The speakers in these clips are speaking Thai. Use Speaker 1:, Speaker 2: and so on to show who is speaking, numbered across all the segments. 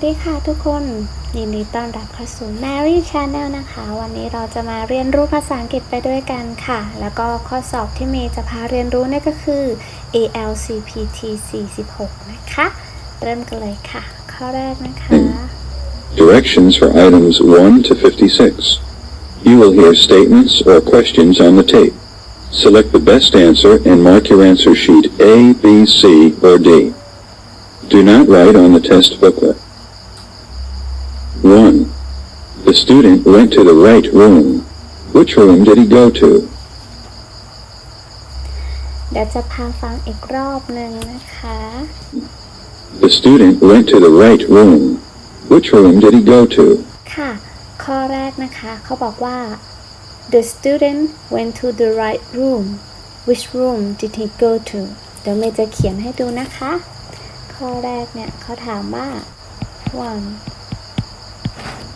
Speaker 1: สดีค่ะทุกคน ยินดีต้อนรับเข้าสู่ Mary Channel นะคะ วันนี้เราจะมาเรียนรู้ภาษาอังกฤษไปด้วยกันค่ะ แล้วก็ข้อสอบที่เมย์จะพาเรียนรู้นั่นก็คือ ALCPT 46 นะคะ เริ่มกันเลยค่ะ ข้อแรกนะคะ
Speaker 2: Directions for items 1 to 56. You will hear statements or questions on the tape. Select the best answer and mark your answer sheet A, B, C, or D. Do not write on the test booklet. 1. The student went to the right room. Which room did he go to?
Speaker 1: เดี๋ยวจะพาฟังอีกรอบหนึ่งนะคะ
Speaker 2: The student went to the right room. Which room did he go to?
Speaker 1: ค่ะ ข้อแรกนะคะเขาบอกว่า the student went to the right room which room did he go to เดี๋ยวเมย์จะเขียนให้ดูนะคะ ข้อแรกเนี่ยเขาถามว่า one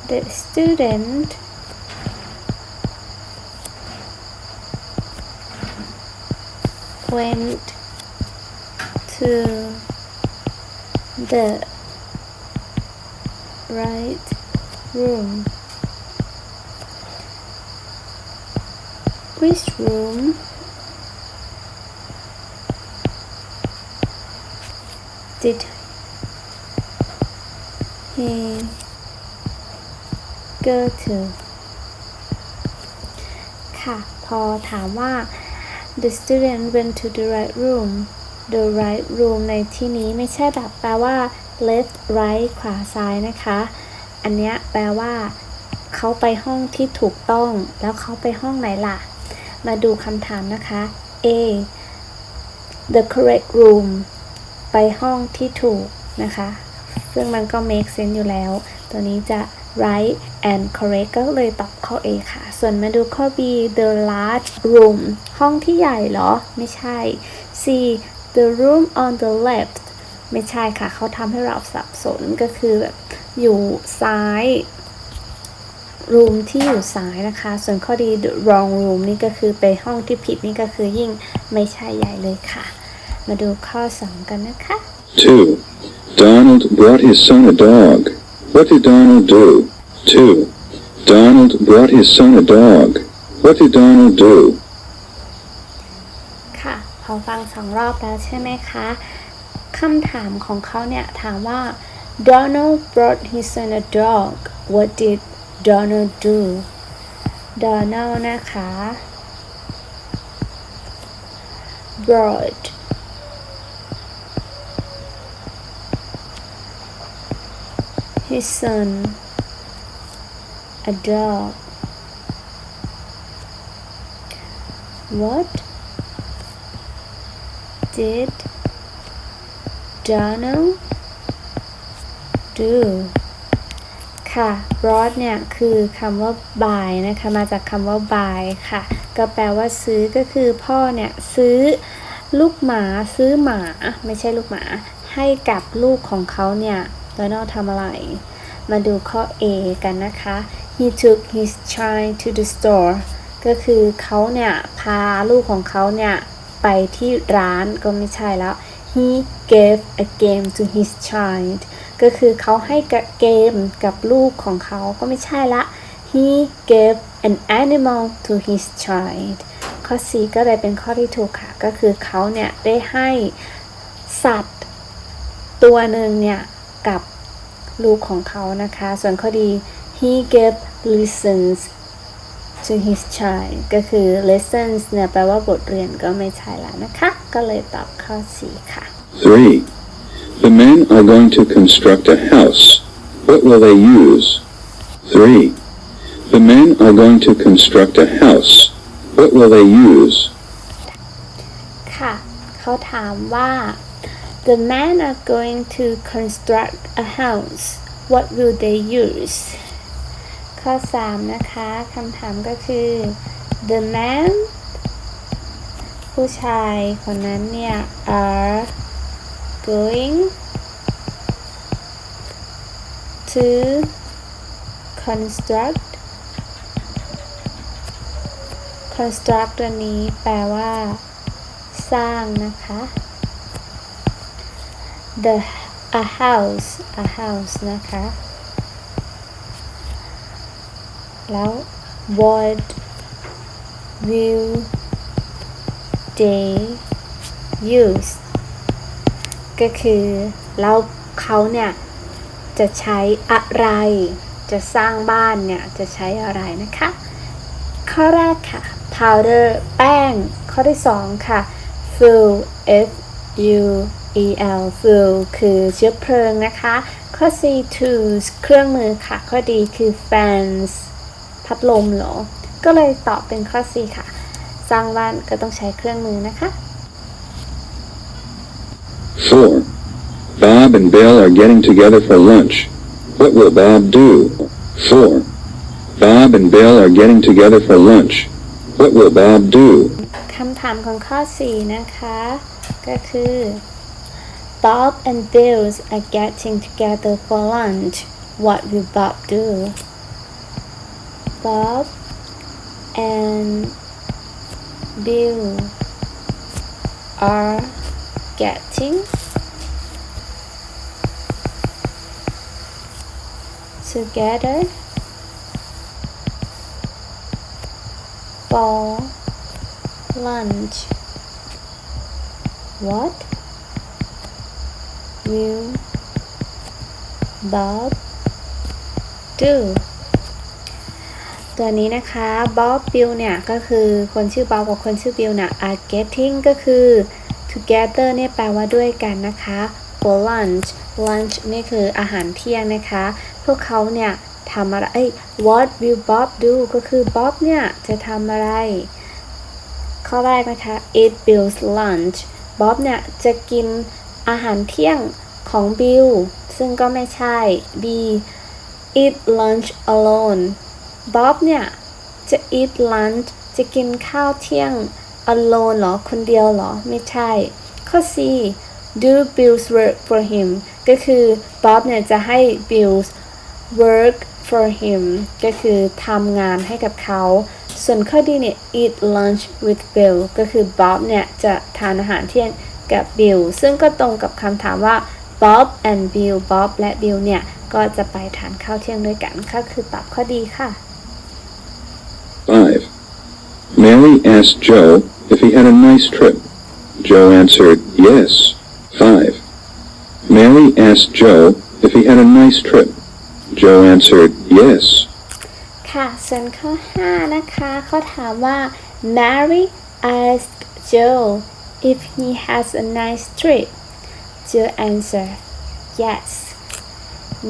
Speaker 1: the student went to the right room. Which room did he go to ค่ะ พอถามว่า the student went to the right room the right room ในที่นี้ไม่ใช่แบบแปลว่า left right ขวาซ้ายนะคะ อันเนี้ยแปลว่าเขาไปห้องที่ถูกต้อง แล้วเขาไปห้องไหนล่ะ มาดูคำถามนะคะ A the correct room ไปห้องที่ถูกนะคะ ซึ่งมันก็ make sense อยู่แล้ว ตัวนี้จะ right and correct ก็เลยตอบข้อ A ค่ะ ส่วนมาดูข้อ B the large room ห้องที่ใหญ่เหรอ ไม่ใช่ C the room on the left ไม่ใช่ค่ะ เขาทำให้เราสับสนก็คือแบบอยู่ซ้าย room ที่อยู่ซ้ายนะคะ ส่วนข้อดี the wrong room นี่ก็คือไปห้องที่ผิดนี่ก็คือยิ่งไม่ใช่ใหญ่เลยค่ะ มาดูข้อ 2 กันนะคะ
Speaker 2: 2. Donald brought his son a dog. What did Donald do? 2. Donald brought his son a dog. What did Donald do?
Speaker 1: ค่ะ พอฟังสองรอบแล้วใช่ไหมคะ คำถามของเขาเนี่ยถามว่า Donald brought his son a dog what did Donald do Donald นะคะ brought his son a dog what did Donald do ค่ะ brought เนี่ย คือคำว่า buy นะคะ มาจากคำว่า buy ค่ะ ก็แปลว่าซื้อก็คือพ่อเนี่ย ซื้อลูกหมาซื้อหมา ไม่ใช่ลูกหมา ให้กับลูกของเขาเนี่ย Donald ทำอะไร มาดูข้อ A กันนะคะ he took his child to the store ก็คือเขาเนี่ยพาลูกของเขาเนี่ยไปที่ร้านก็ไม่ใช่แล้ว he gave a game to his child ก็คือเขาให้เกมกับลูกของเขาก็ไม่ใช่ละ he gave an animal to his child ข้อ C ก็เลยเป็นข้อที่ถูกค่ะ ก็คือเขาเนี่ยได้ให้สัตว์ตัวหนึ่งเนี่ย กับลูกของเขานะคะ ส่วนข้อดี he gave lessons to his child ก็คือ lessons เนี่ยแปลว่าบทเรียนก็ไม่ใช่ละนะคะ ก็เลยตอบข้อ C ค่ะ
Speaker 2: 3. The men are going to construct a house. What will they use? 3. The men are going to construct a house. What will they use?
Speaker 1: ค่ะ เขาถามว่า the men are going to construct a house what will they use ข้อ 3 นะคะคำถามก็คือ the man ผู้ชายคนนั้นเนี่ย are going to construct construct ตัวนี้แปลว่า สร้างนะคะ the a house a house นะคะ แล้ว what will they use ก็คือ แล้วเขาเนี่ย จะใช้อะไร จะสร้างบ้านเนี่ย จะใช้อะไรนะคะ ข้อแรกค่ะ powder แป้ง ข้อที่2ค่ะ fuel f u e l fuel คือเชื้อเพลิงนะคะ ข้อ C tools เครื่องมือค่ะ ข้อดีคือ fans พัดลมเหรอ ก็เลยตอบเป็นข้อ C ค่ะ สร้างบ้านก็ต้องใช้เครื่องมือนะคะ
Speaker 2: 4. Bob and Bill are getting together for lunch. What will Bob do? 4. Bob and Bill are getting together for lunch. What will Bob do?
Speaker 1: คำถามของข้อ 4 นะคะ ก็คือ Bob and Bill are getting together for lunch. What will Bob do? Bob and Bill are getting together for lunch. What will Bob do ตัวนี้นะคะ Bob Bill เนี่ยก็คือคนชื่อ Bob กับคนชื่อ Bill เนี่ย are getting ก็คือ together เนี่ยแปลว่าด้วยกันนะคะ for lunch lunch นี่คืออาหารเที่ยงนะคะ พวกเขาเนี่ยทำอะไรเอ้ what will Bob do ก็คือ Bob เนี่ยจะทำอะไร ข้อแรกนะคะ eat Bill's lunch บ๊อบเนี่ยจะกินอาหารเที่ยง ของบิลซึ่งก็ไม่ใช่ B eat lunch alone บ๊อบเนี่ย จะ eat lunch จะกินข้าวเที่ยง alone หรอ คนเดียวหรอ ไม่ใช่ ข้อ C do Bill's work for him ก็คือบ๊อบเนี่ยจะให้ Bill's work for him ก็คือทำงานให้กับเขา ส่วนข้อดีเนี่ย eat lunch with Bill ก็คือ Bob เนี่ยจะทานอาหารเที่ยงกับ Bill ซึ่งก็ตรงกับคำถามว่า Bob and Bill Bob และ Bill เนี่ย ก็จะไปทานข้าวเที่ยงด้วยกันก็คือตอบข้อดีค่ะ
Speaker 2: 5. Mary asked Joe if he had a nice trip. Joe answered yes. 5. Mary asked Joe if he had a nice trip. Joe answered yes.
Speaker 1: ค่ะ ส่วนข้อ 5 นะคะเขาถามว่า Mary asked Joe if he has a nice trip Joe answer yes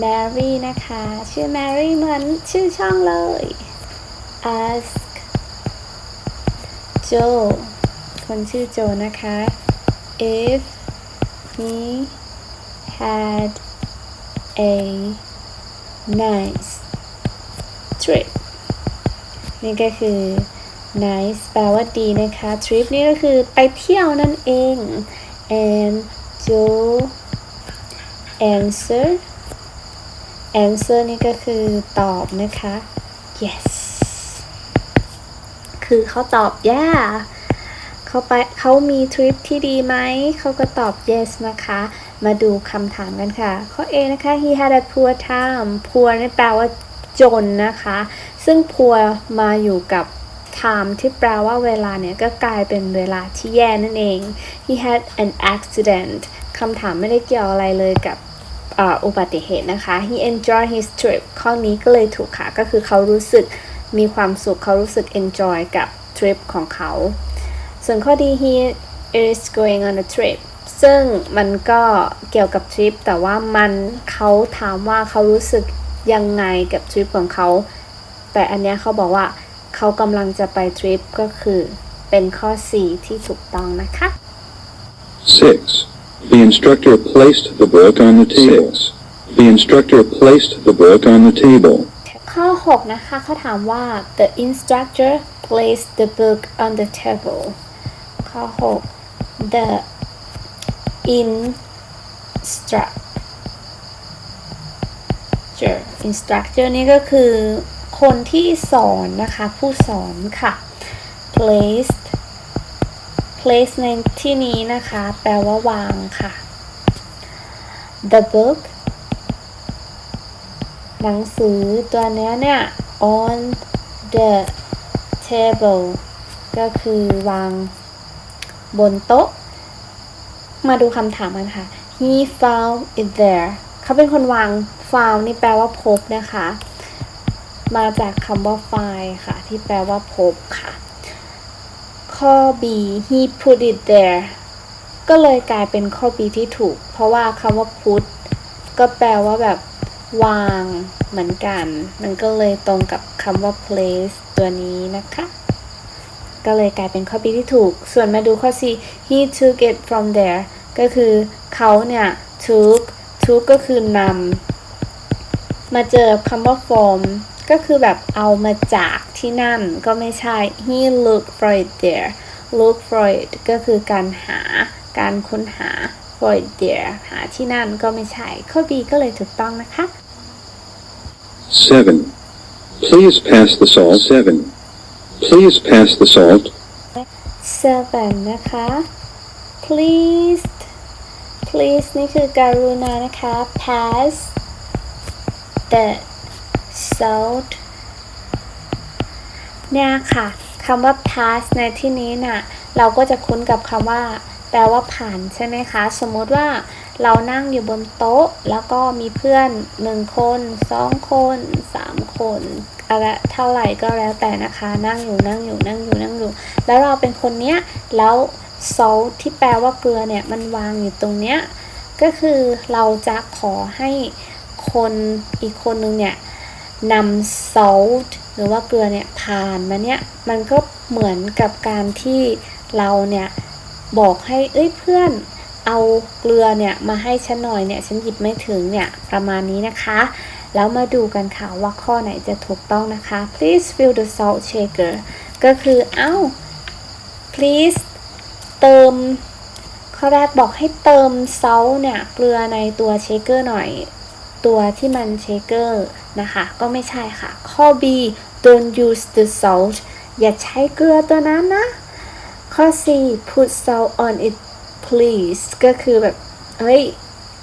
Speaker 1: Mary นะคะ ชื่อ Mary เหมือนชื่อช่องเลย ask Joe คนชื่อโจนะคะ if he had a nice trip นี่ก็คือ nice แปลว่าดีนะคะ trip นี่ก็คือไปเที่ยวนั่นเอง and Joe answer answer นี่ก็คือตอบนะคะ yes คือเขาตอบ yeah เขาไปเขามีทริปที่ดีไหม เขาก็ตอบ yes นะคะ มาดูคำถามกันค่ะ ข้อ A นะคะ he had a poor time poor นี่แปลว่าจนนะคะ ซึ่ง poor มาอยู่กับ time ที่แปลว่าเวลาเนี่ยก็กลายเป็นเวลาที่แย่นั่นเอง he had an accident คำถามไม่ได้เกี่ยวอะไรเลยกับอุบัติเหตุนะคะ he enjoyed his trip ข้อนี้ก็เลยถูกค่ะ ก็คือเขารู้สึกมีความสุขเขารู้สึก enjoy กับทริปของเขา ส่วนข้อดี he is going on a trip ซึ่งมันก็เกี่ยวกับทริปแต่ว่ามันเขาถามว่าเขารู้สึกยังไงกับทริปของเขา แต่อันเนี้ยเขาบอกว่า เขากำลังจะไปทริปก็คือเป็นข้อ 4 ที่ถูกต้องนะคะ
Speaker 2: 6. The instructor placed the book on the table. The instructor placed the book on the table.
Speaker 1: ข้อ 6 นะคะเขาถามว่า the instructor placed the book on the table ข้อ 6 the instructor instructor นี่ก็คือ คนที่สอนนะคะ ผู้สอนค่ะ placed place ในที่นี้นะคะ แปลว่าวางค่ะ the book หนังสือตัวนี้เนี่ย on the table ก็คือวางบนโต๊ะ มาดูคำถามกันค่ะ he found it there เขาเป็นคนวาง found นี่แปลว่าพบนะคะ มาจากคำว่า find ค่ะ ที่แปลว่าพบค่ะ ข้อ B he put it there ก็เลยกลายเป็นข้อ B ที่ถูก เพราะว่าคำว่า put ก็แปลว่าแบบวางเหมือนกัน มันก็เลยตรงกับคำว่า place ตัวนี้นะคะ ก็เลยกลายเป็นข้อ B ที่ถูก ส่วนมาดูข้อ C he took it from there ก็คือเขาเนี่ย took took ก็คือนำมาเจอคำว่า from ก็คือแบบเอามาจากที่นั่นก็ไม่ใช่ he looked for it there look for it ก็คือการหาการค้นหา for it there หาที่นั่นก็ไม่ใช่ ข้อ B ก็เลยถูกต้องนะคะ
Speaker 2: 7. Please pass the salt. 7. Please pass the salt.
Speaker 1: seven นะคะ please please นี่คือการุณานะคะ pass the salt เนี่ยค่ะคำว่า pass ในที่นี้น่ะเราก็จะคุ้นกับคำว่า แปลว่าผ่านใช่ไหมคะ สมมติว่าเรานั่งอยู่บนโต๊ะ แล้วก็มีเพื่อนหนึ่งคนสองคนสามคนอะไรเท่าไหร่ก็แล้วแต่นะคะ นั่งอยู่นั่งอยู่นั่งอยู่นั่งอยู่ แล้วเราเป็นคนเนี้ยแล้ว salt ที่แปลว่าเกลือเนี่ยมันวางอยู่ตรงเนี้ยก็คือเราจะขอให้คนอีกคนนึงเนี่ย นำ salt หรือว่าเกลือเนี่ยผ่านมาเนี่ยมันก็เหมือนกับการที่เราเนี่ยบอกให้เอ้ยเพื่อนเอาเกลือเนี่ยมาให้ฉันหน่อยเนี่ยฉันหยิบไม่ถึงเนี่ยประมาณนี้นะคะ แล้วมาดูกันค่ะว่าข้อไหนจะถูกต้องนะคะ please fill the salt shaker ก็คือเอ้า please เติมข้อแรกบอกให้เติมเซาเนี่ยเกลือในตัวเชคเกอร์หน่อย ตัวที่มันเชคเกอร์นะคะ ก็ไม่ใช่ค่ะ ข้อ B don't use the salt อย่าใช้เกลือตัวนั้นนะ ข้อ C put salt on it please ก็คือแบบ เฮ้ย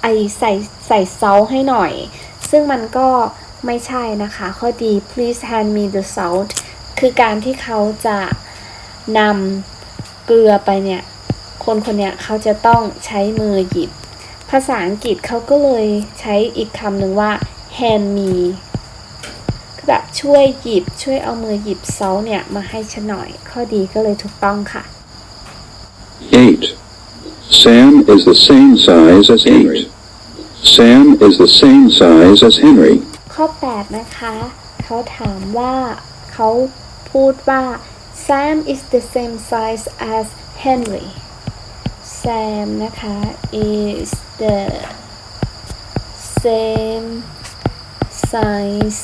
Speaker 1: ไอใส่ใส่เซาให้หน่อย ซึ่งมันก็ไม่ใช่นะคะ ข้อดี please hand me the salt คือการที่เขาจะนำเกลือไปเนี่ย คนคนเนี้ยเขาจะต้องใช้มือหยิบ ภาษาอังกฤษเขาก็เลยใช้อีกคำหนึ่งว่า hand me คือแบบช่วยหยิบช่วยเอามือหยิบเซาเนี่ยมาให้ฉันหน่อย ข้อดีก็เลยถูกต้องค่ะ
Speaker 2: 8. Sam is the same size as Henry. Sam is the same size as Henry.
Speaker 1: ข้อ 8 นะคะ เขาถามว่าเขาพูดว่า Sam is the same size as Henry Sam นะคะ is the same size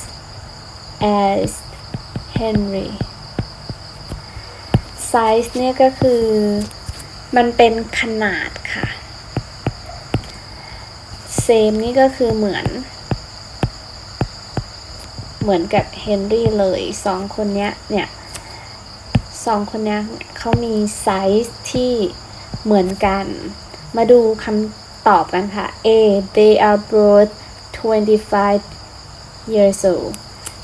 Speaker 1: as Henry size เนี่ยก็คือมันเป็นขนาดค่ะ same นี่ก็คือเหมือน เหมือนกับเฮนรี่เลยสองคนเนี้ยเนี่ยสองคนเนี้ยเขามีไซส์ที่ เหมือนกัน มาดูคำตอบกันค่ะ A they are both 25 years old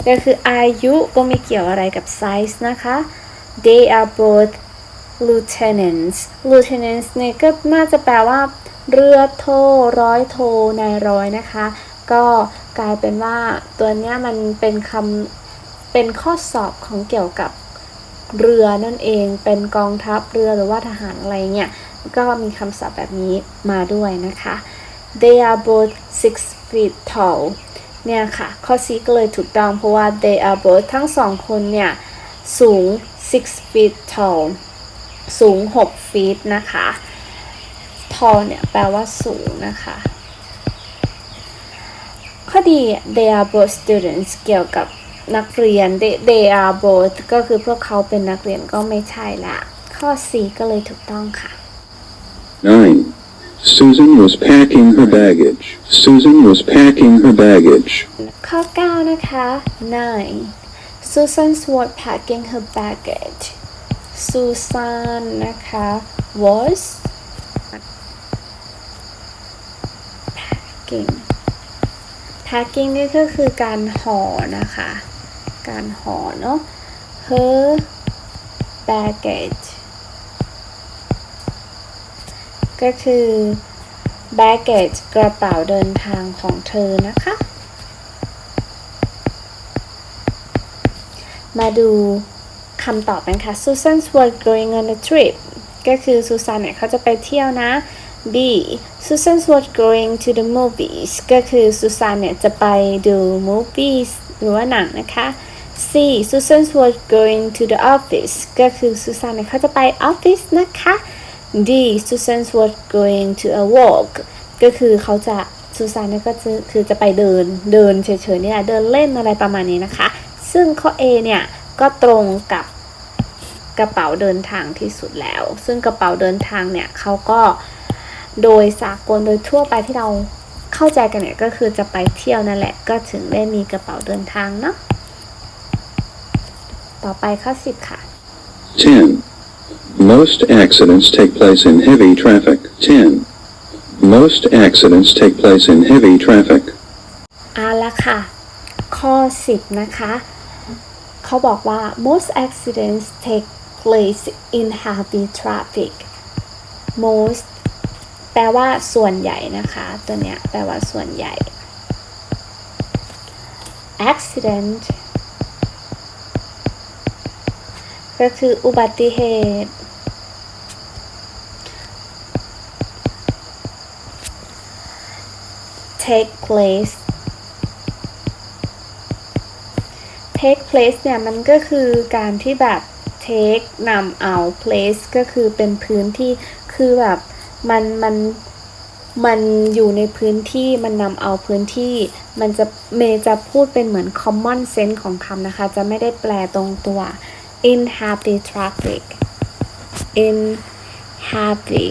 Speaker 1: ก็คืออายุก็ไม่เกี่ยวอะไรกับไซส์นะคะ they are both lieutenants lieutenants เนี่ยก็น่าจะแปลว่า เรือโทร้อยโทนายร้อยนะคะ ก็กลายเป็นว่าตัวเนี้ยมันเป็นคำเป็นข้อสอบของเกี่ยวกับเรือนั่นเองเป็นกองทัพเรือหรือว่าทหารอะไรเนี่ย ก็มีคำศัพท์แบบนี้มาด้วยนะคะ they are both six feet tall เนี่ยค่ะ ข้อ C ก็เลยถูกต้องเพราะว่า they are both ทั้งสองคนเนี่ย สูง six feet tall สูง6 feet นะคะ tall เนี่ยแปลว่าสูงนะคะ ข้อดี they are both students เกี่ยวกับนักเรียน they, they are both ก็คือพวกเขาเป็นนักเรียนก็ไม่ใช่ละ ข้อ C ก็เลยถูกต้องค่ะ
Speaker 2: 9. Susan was packing her baggage. Susan was packing her baggage.
Speaker 1: ข้อ 9 นะคะ 9 Susan was packing her baggage Susan นะคะ was packing packing นี่ก็คือการห่อนะคะ การห่อเนาะ her baggage ก็คือ baggage กระเป๋าเดินทางของเธอนะคะ มาดูคำตอบกันค่ะ Susan's was going on a trip ก็คือซูซานเนี่ยเขาจะไปเที่ยวนะ B Susan's was going to the movies ก็คือซูซานเนี่ยจะไปดู movies หรือว่าหนังนะคะ C Susan's was going to the office ก็คือซูซานเนี่ยเขาจะไปออฟฟิศนะคะ D Susan's was going to a walk ก็คือเขาจะซูซานเนี่ยก็คือจะไปเดินเดินเฉยๆเนี่ยเดินเล่นอะไรประมาณนี้นะคะ ซึ่งข้อ A เนี่ยก็ตรงกับกระเป๋าเดินทางที่สุดแล้ว ซึ่งกระเป๋าเดินทางเนี่ยเขาก็โดยสากลโดยทั่วไปที่เราเข้าใจกันเนี่ยก็คือจะไปเที่ยวนั่นแหละก็ถึงได้มีกระเป๋าเดินทางเนาะต่อไปข้อ10ค่ะ
Speaker 2: 10. Most accidents take place in heavy traffic. 10. Most accidents take place in heavy traffic.
Speaker 1: เอาละค่ะ ข้อ 10 นะคะ เขาบอกว่า most accidents take place in heavy traffic most แปลว่าส่วนใหญ่นะคะ ตัวเนี้ยแปลว่าส่วนใหญ่ accident ก็คืออุบัติเหตุ take place take place เนี่ยมันก็คือการที่แบบ take นำเอา place ก็คือเป็นพื้นที่คือแบบมันมันมันอยู่ในพื้นที่มันนำเอาพื้นที่ มันจะเมจะพูดเป็นเหมือน common sense ของคำนะคะ จะไม่ได้แปลตรงตัว in heavy traffic in heavy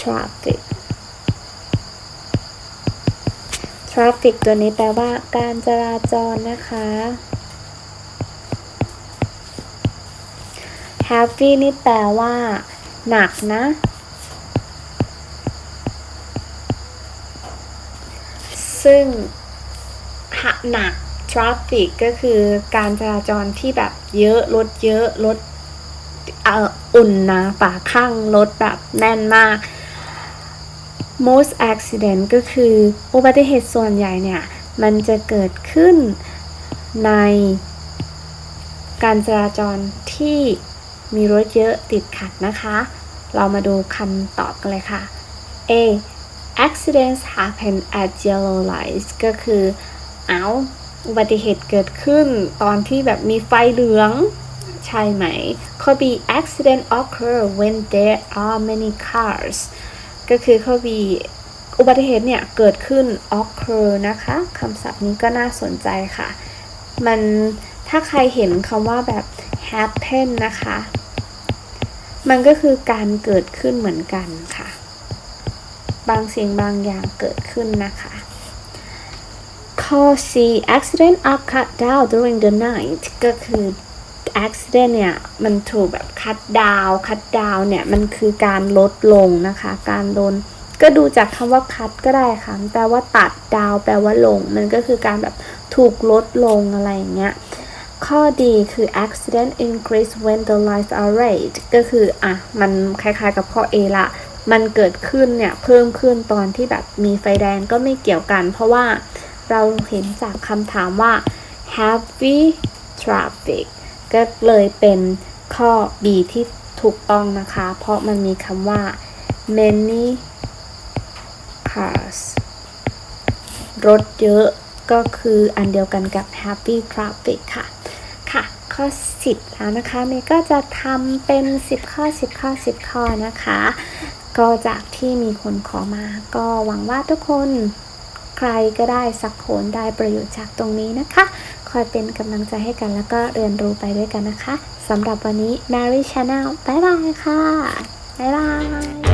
Speaker 1: traffic traffic ตัวนี้แปลว่าการจราจรนะคะ heavy นี่แปลว่า หนักนะ ซึ่งหนัก traffic ก็คือการจราจรที่แบบเยอะ รถเยอะ รถอ,อุ่นนะฝาข้างรถแบบแน่นมาก most accident ก็คืออุบัติเหตุส่วนใหญ่เนี่ย มันจะเกิดขึ้นในการจราจรที่มีรถเยอะติดขัดนะคะ เรามาดูคำตอบกันเลยค่ะ A accidents happen at yellow lights ก็คือเอาอุบัติเหตุเกิดขึ้นตอนที่แบบมีไฟเหลือง ใช่ไหม ข้อ B accident occur when there are many cars ก็คือข้อ B อุบัติเหตุเนี่ยเกิดขึ้น occur นะคะคำศัพท์นี้ก็น่าสนใจค่ะ มันถ้าใครเห็นคำว่าแบบ happen นะคะ มันก็คือการเกิดขึ้นเหมือนกันค่ะ บางสิ่งบางอย่างเกิดขึ้นนะคะ ข้อ C accident are cut down during the night ก็คือ accident เนี่ยมันถูกแบบ cut down cut down เนี่ยมันคือการลดลงนะคะ การลดนก็ดูจากคำว่า cut ก็ได้ค่ะแปลว่าตัด down แปลว่าลง มันก็คือการแบบถูกลดลงอะไรอย่างเงี้ยข้อดีคือ accident increase when the lights are red ก็คืออะมันคล้ายๆกับข้อ A ละ มันเกิดขึ้นเนี่ยเพิ่มขึ้นตอนที่แบบมีไฟแดงก็ไม่เกี่ยวกัน เพราะว่าเราเห็นจากคำถามว่า heavy traffic ก็เลยเป็นข้อ B ที่ถูกต้องนะคะ เพราะมันมีคำว่า many cars รถเยอะก็คืออันเดียวกันกับ heavy traffic ค่ะ ค่ะ ข้อ 10 แล้วนะคะเมย์ก็จะทำเป็น 10 ข้อ 10 ข้อ 10 ข้อนะคะ ก็จากที่มีคนขอมา ก็หวังว่าทุกคนใครก็ได้สักคนได้ประโยชน์จากตรงนี้นะคะ คอยเป็นกำลังใจให้กันแล้วก็เรียนรู้ไปด้วยกันนะคะสำหรับวันนี้ Mary Channel บ๊ายบายค่ะบ๊ายบาย